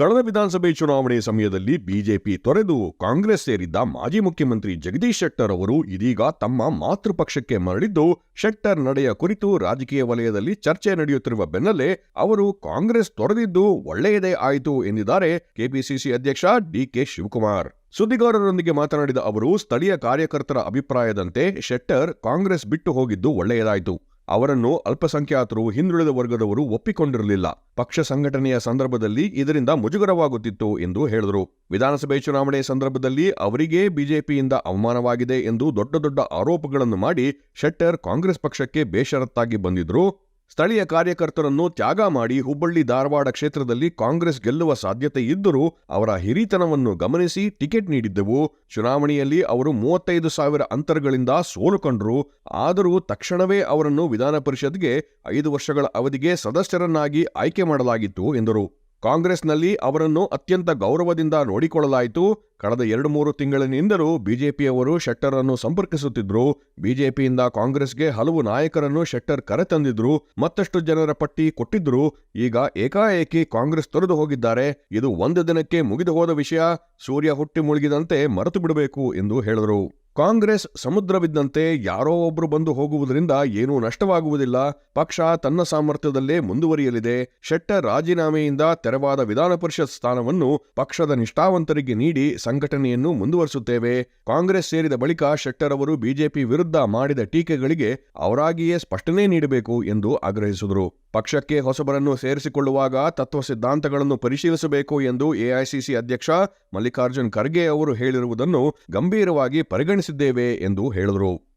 ಕಳೆದ ವಿಧಾನಸಭೆ ಚುನಾವಣೆ ಸಮಯದಲ್ಲಿ ಬಿಜೆಪಿ ತೊರೆದು ಕಾಂಗ್ರೆಸ್ ಸೇರಿದ್ದ ಮಾಜಿ ಮುಖ್ಯಮಂತ್ರಿ ಜಗದೀಶ್ ಶೆಟ್ಟರ್ ಅವರು ಇದೀಗ ತಮ್ಮ ಮಾತೃಪಕ್ಷಕ್ಕೆ ಮರಳಿದ್ದು ಶೆಟ್ಟರ್ ನಡೆಯ ಕುರಿತು ರಾಜಕೀಯ ವಲಯದಲ್ಲಿ ಚರ್ಚೆ ನಡೆಯುತ್ತಿರುವ ಬೆನ್ನಲ್ಲೇ ಅವರು ಕಾಂಗ್ರೆಸ್ ತೊರೆದಿದ್ದು ಒಳ್ಳೆಯದೇ ಆಯಿತು ಎಂದಿದ್ದಾರೆ ಕೆಪಿಸಿಸಿ ಅಧ್ಯಕ್ಷ ಡಿಕೆ ಶಿವಕುಮಾರ್. ಸುದ್ದಿಗಾರರೊಂದಿಗೆ ಮಾತನಾಡಿದ ಅವರು ಸ್ಥಳೀಯ ಕಾರ್ಯಕರ್ತರ ಅಭಿಪ್ರಾಯದಂತೆ ಶೆಟ್ಟರ್ ಕಾಂಗ್ರೆಸ್ ಬಿಟ್ಟು ಹೋಗಿದ್ದು ಒಳ್ಳೆಯದಾಯಿತು. ಅವರನ್ನು ಅಲ್ಪಸಂಖ್ಯಾತರು, ಹಿಂದುಳಿದ ವರ್ಗದವರು ಒಪ್ಪಿಕೊಂಡಿರಲಿಲ್ಲ. ಪಕ್ಷ ಸಂಘಟನೆಯ ಸಂದರ್ಭದಲ್ಲಿ ಇದರಿಂದ ಮುಜುಗರವಾಗುತ್ತಿತ್ತು ಎಂದು ಹೇಳಿದರು. ವಿಧಾನಸಭೆ ಚುನಾವಣೆ ಸಂದರ್ಭದಲ್ಲಿ ಅವರಿಗೇ ಬಿಜೆಪಿಯಿಂದ ಅವಮಾನವಾಗಿದೆ ಎಂದು ದೊಡ್ಡ ದೊಡ್ಡ ಆರೋಪಗಳನ್ನು ಮಾಡಿ ಶೆಟ್ಟರ್ ಕಾಂಗ್ರೆಸ್ ಪಕ್ಷಕ್ಕೆ ಬೇಷರತ್ತಾಗಿ ಬಂದಿದ್ರು ಸ್ಥಳೀಯ ಕಾರ್ಯಕರ್ತರನ್ನು ತ್ಯಾಗ ಮಾಡಿ ಹುಬ್ಬಳ್ಳಿ ಧಾರವಾಡ ಕ್ಷೇತ್ರದಲ್ಲಿ ಕಾಂಗ್ರೆಸ್ ಗೆಲ್ಲುವ ಸಾಧ್ಯತೆ ಇದ್ದರೂ ಅವರ ಹಿರಿತನವನ್ನು ಗಮನಿಸಿ ಟಿಕೆಟ್ ನೀಡಿದ್ದೆವು. ಚುನಾವಣೆಯಲ್ಲಿ ಅವರು ಮೂವತ್ತೈದು ಸಾವಿರ ಅಂತರಗಳಿಂದ ಸೋಲು ಕಂಡರು. ಆದರೂ ತಕ್ಷಣವೇ ಅವರನ್ನು ವಿಧಾನ ಪರಿಷತ್ಗೆ ಐದು ವರ್ಷಗಳ ಅವಧಿಗೆ ಸದಸ್ಯರನ್ನಾಗಿ ಆಯ್ಕೆ ಮಾಡಲಾಗಿತ್ತು ಎಂದರು. ಕಾಂಗ್ರೆಸ್ನಲ್ಲಿ ಅವರನ್ನು ಅತ್ಯಂತ ಗೌರವದಿಂದ ನೋಡಿಕೊಳ್ಳಲಾಯಿತು. ಕಳೆದ ಎರಡು ಮೂರು ತಿಂಗಳಿನಿಂದಲೂ ಬಿಜೆಪಿಯವರು ಶೆಟ್ಟರನ್ನು ಸಂಪರ್ಕಿಸುತ್ತಿದ್ರು. ಬಿಜೆಪಿಯಿಂದ ಕಾಂಗ್ರೆಸ್ಗೆ ಹಲವು ನಾಯಕರನ್ನು ಶೆಟ್ಟರ್ ಕರೆತಂದಿದ್ರು ಮತ್ತಷ್ಟು ಜನರ ಪಟ್ಟಿ ಕೊಟ್ಟಿದ್ರು. ಈಗ ಏಕಾಏಕಿ ಕಾಂಗ್ರೆಸ್ ತೊರೆದು ಹೋಗಿದ್ದಾರೆ. ಇದು ಒಂದು ದಿನಕ್ಕೆ ಮುಗಿದು ಹೋದ ವಿಷಯ. ಸೂರ್ಯ ಹುಟ್ಟಿ ಮುಳುಗಿದಂತೆ ಮರೆತು ಬಿಡಬೇಕು ಎಂದು ಹೇಳಿದರು. ಕಾಂಗ್ರೆಸ್ ಸಮುದ್ರವಿದ್ದಂತೆ ಯಾರೋ ಒಬ್ರು ಬಂದು ಹೋಗುವುದರಿಂದ ಏನೂ ನಷ್ಟವಾಗುವುದಿಲ್ಲ. ಪಕ್ಷ ತನ್ನ ಸಾಮರ್ಥ್ಯದಲ್ಲೇ ಮುಂದುವರಿಯಲಿದೆ. ಶೆಟ್ಟರ್ ರಾಜೀನಾಮೆಯಿಂದ ತೆರವಾದ ವಿಧಾನ ಪರಿಷತ್ ಸ್ಥಾನವನ್ನು ಪಕ್ಷದ ನಿಷ್ಠಾವಂತರಿಗೆ ನೀಡಿ ಸಂಘಟನೆಯನ್ನು ಮುಂದುವರಿಸುತ್ತೇವೆ. ಕಾಂಗ್ರೆಸ್ ಸೇರಿದ ಬಳಿಕ ಶೆಟ್ಟರ್ ಅವರು ಬಿಜೆಪಿ ವಿರುದ್ಧ ಮಾಡಿದ ಟೀಕೆಗಳಿಗೆ ಅವರಾಗಿಯೇ ಸ್ಪಷ್ಟನೆ ನೀಡಬೇಕು ಎಂದು ಆಗ್ರಹಿಸಿದರು. ಪಕ್ಷಕ್ಕೆ ಹೊಸಬರನ್ನು ಸೇರಿಸಿಕೊಳ್ಳುವಾಗ ತತ್ವ ಸಿದ್ಧಾಂತಗಳನ್ನು ಪರಿಶೀಲಿಸಬೇಕು ಎಂದು ಎಐಸಿಸಿ ಅಧ್ಯಕ್ಷ ಮಲ್ಲಿಕಾರ್ಜುನ್ ಖರ್ಗೆ ಅವರು ಹೇಳಿರುವುದನ್ನು ಗಂಭೀರವಾಗಿ ಪರಿಗಣಿಸಿದ್ದೇವೆ ಎಂದು ಹೇಳಿದರು.